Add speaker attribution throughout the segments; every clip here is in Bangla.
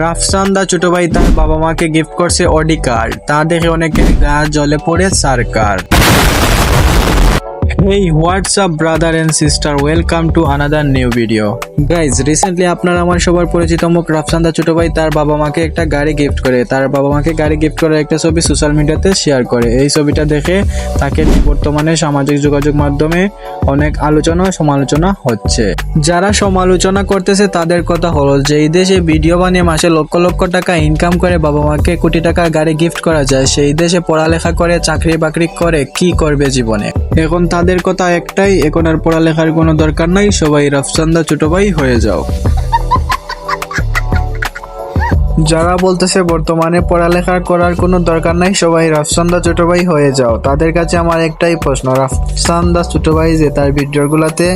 Speaker 1: রাফসান দা ছোট ভাই তার বাবা মাকে গিফট করছে অডি কার্ড তা দেখে অনেকের গা জলে পড়ে সারকার। What's up brother and sister? Welcome to another new video. Guys, recently আপনারা আমার সবার পরিচিত মুখ রাফসান দা ছোট ভাই তার বাবা মাকে একটা গাড়ি গিফট করে। তার বাবা মাকে গাড়ি গিফট করে একটা ছবি সোশ্যাল মিডিয়াতে শেয়ার করে। এই ছবিটা দেখে তাকে বর্তমানে সামাজিক যোগাযোগ মাধ্যমে অনেক আলোচনা সমালোচনা হচ্ছে। যারা সমালোচনা করতেছে তাদের কথা হলো যে এই দেশে ভিডিও বানিয়ে মাসে লক্ষ লক্ষ টাকা ইনকাম করে বাবা মাকে কোটি টাকার গাড়ি গিফট করা যায়। সেই দেশে পড়ালেখা করে চাকরি বাকরি করে কি করবে জীবনে? এখন তাদের কথা একটাই এখন আর পড়ালেখার কোনো দরকার নাই, সবাই রফসান্দা ছোট ভাই হয়ে যাও। যারা বলতেছে বর্তমানে পড়ালেখা করার কোনো দরকার নাই, সবাই রাফসান্দা ছোট ভাই হয়ে যাও। তাদের কাছে আমার একটাই প্রশ্ন, রাফসান্দা ছোট ভাই যে তার ভিডিওগুলোতে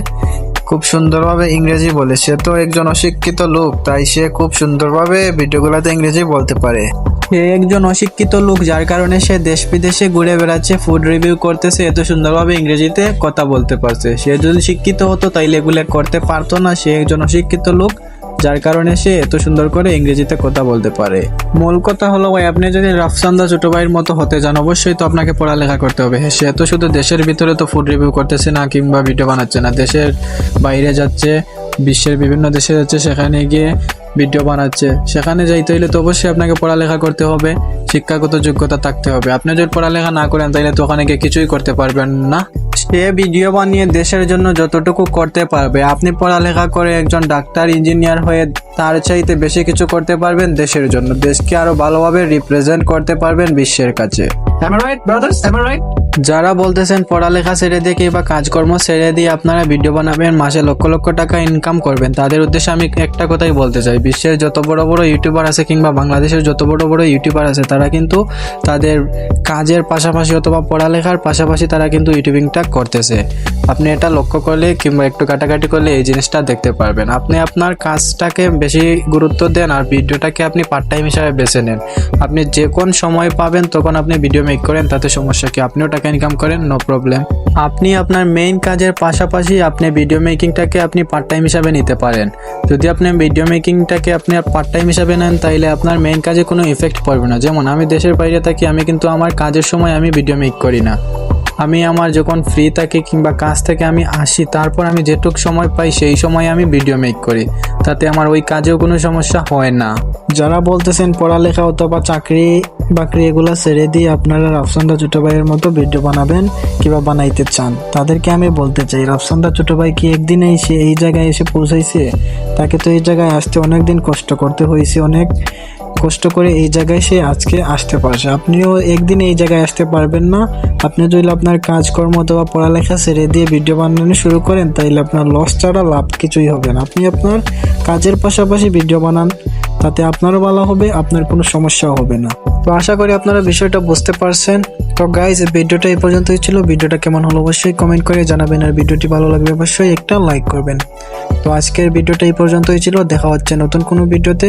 Speaker 1: খুব সুন্দরভাবে ইংরেজি বলে। সে তো একজন অশিক্ষিত লোক, তাই সে খুব সুন্দরভাবে ভিডিওগুলোতে ইংরেজি বলতে পারে। সে একজন অশিক্ষিত লোক, যার কারণে সে দেশ বিদেশে ঘুরে বেড়াচ্ছে ফুড রিভিউ করতেছে, এত সুন্দরভাবে ইংরেজিতে কথা বলতে পারছে। সে যদি শিক্ষিত হতো, তাইলে এগুলো করতে পারতো না। সে একজন অশিক্ষিত লোক যার কারণে সে এত সুন্দর করে ইংরেজিতে কথা বলতে পারে। মূল কথা হলো ভাই আপনি যদি রাফসান্দা ছোট ভাইয়ের মতো হতে চান অবশ্যই তো আপনাকে পড়ালেখা করতে হবে। হ্যাঁ, সে এত শুধু দেশের ভিতরে তো ফুড রিভিউ করতেছে না কিংবা ভিডিও বানাচ্ছে না। দেশের বাইরে যাচ্ছে বিশ্বের বিভিন্ন দেশে যাচ্ছে সেখানে গিয়ে ভিডিও বানাচ্ছে। সেখানে যাইতে হইলে তো অবশ্যই আপনাকে পড়ালেখা করতে হবে শিক্ষাগত যোগ্যতা থাকতে হবে। আপনি যদি পড়ালেখা না করেন তাহলে তো ওখানে গিয়ে কিছুই করতে পারবেন না। সে ভিডিও বানিয়ে দেশের জন্য যতটুকু করতে পারবে আপনি পড়ালেখা করে একজন ডাক্তার ইঞ্জিনিয়ার হয়ে তার চাইতে বেশি কিছু করতে পারবেন দেশের জন্য। দেশকে আরও ভালোভাবে রিপ্রেজেন্ট করতে পারবেন বিশ্বের কাছে? যারা বলতেছেন পড়ালেখা ছেড়ে দিয়ে কিংবা কাজকর্ম ছেড়ে দিয়ে আপনারা ভিডিও বানাবেন মাসে লক্ষ লক্ষ টাকা ইনকাম করবেন তাদের উদ্দেশ্যে আমি একটা কথাই বলতে চাই। বিশ্বের যত বড় বড় ইউটিউবার আছে কিংবা বাংলাদেশের যত বড় বড় ইউটিউবার আছে, তারা কিন্তু তাদের কাজের পাশাপাশি অথবা পড়ালেখার পাশাপাশি তারা কিন্তু ইউটিউবিংটা করতেছে। আপনি এটা লক্ষ্য করলে কিংবা একটু কাটাকাটি করলে এই জিনিসটা দেখতে পারবেন। আপনি আপনার কাজটাকে বেশি গুরুত্ব দেন আর ভিডিওটাকে আপনি পার্ট টাইম হিসাবে বেছে নেন। আপনি যে কোন সময় পাবেন, তখন আপনি ভিডিও মেক করেন, তাতে সমস্যা কি? আপনিও টাকা ইনকাম করেন নো প্রবলেম আপনি আপনার মেইন কাজের পাশাপাশি আপনি ভিডিও মেকিংটাকে আপনি পার্ট টাইম হিসাবে নিতে পারেন। যদি আপনি ভিডিও মেকিংটাকে আপনি পার্ট টাইম হিসাবে নেন তাহলে আপনার মেইন কাজে কোনো ইফেক্ট পড়বে না। যেমন, আমি দেশের বাইরে থাকি, আমি কিন্তু আমার কাজের সময় আমি ভিডিও মেক করি না। আমি আমার যখন ফ্রি থাকি কিংবা কাজ থেকে আমি আসি, তারপর আমি যেটুক সময় পাই সেই সময় আমি ভিডিও মেক করি। তাতে আমার ওই কাজেও কোনো সমস্যা হয় না। যারা বলতেছেন পড়ালেখা অথবা চাকরি বাকরি এগুলো ছেড়ে দিয়ে আপনারা রাফসান্দা ছোট ভাইয়ের মতো ভিডিও বানাবেন কিংবা বানাইতে চান, তাদেরকে আমি বলতে চাই, রাফসান্দা ছোট ভাই কি একদিনে এসে এই জায়গায় এসে পৌঁছাইছে? তাকে তো এই জায়গায় আসতে অনেক দিন কষ্ট করতে হয়েছে, অনেক কষ্ট করে এই জায়গায় সে আজকে আসতে পারছে। আপনিও একদিন এই জায়গায় আসতে পারবেন না। আপনি যদি আপনার কাজকর্ম অথবা পড়ালেখা ছেড়ে দিয়ে ভিডিও বানানো শুরু করেন, তাইলে আপনার লস ছাড়া লাভ কিছুই হবে না। আপনি আপনার কাজের পাশাপাশি ভিডিও বানান, তাতে আপনারও ভালো হবে, আপনার কোনো সমস্যাও হবে না। তো আশা করি আপনারা বিষয়টা বুঝতে পারছেন। তো গাইজ ভিডিওটা এই পর্যন্তই ছিল। ভিডিওটা কেমন হলো অবশ্যই কমেন্ট করে জানাবেন, আর ভিডিওটি ভালো লাগবে অবশ্যই একটা লাইক করবেন। তো আজকের ভিডিওটা এই পর্যন্তই ছিল। দেখা হচ্ছে নতুন কোনো ভিডিওতে।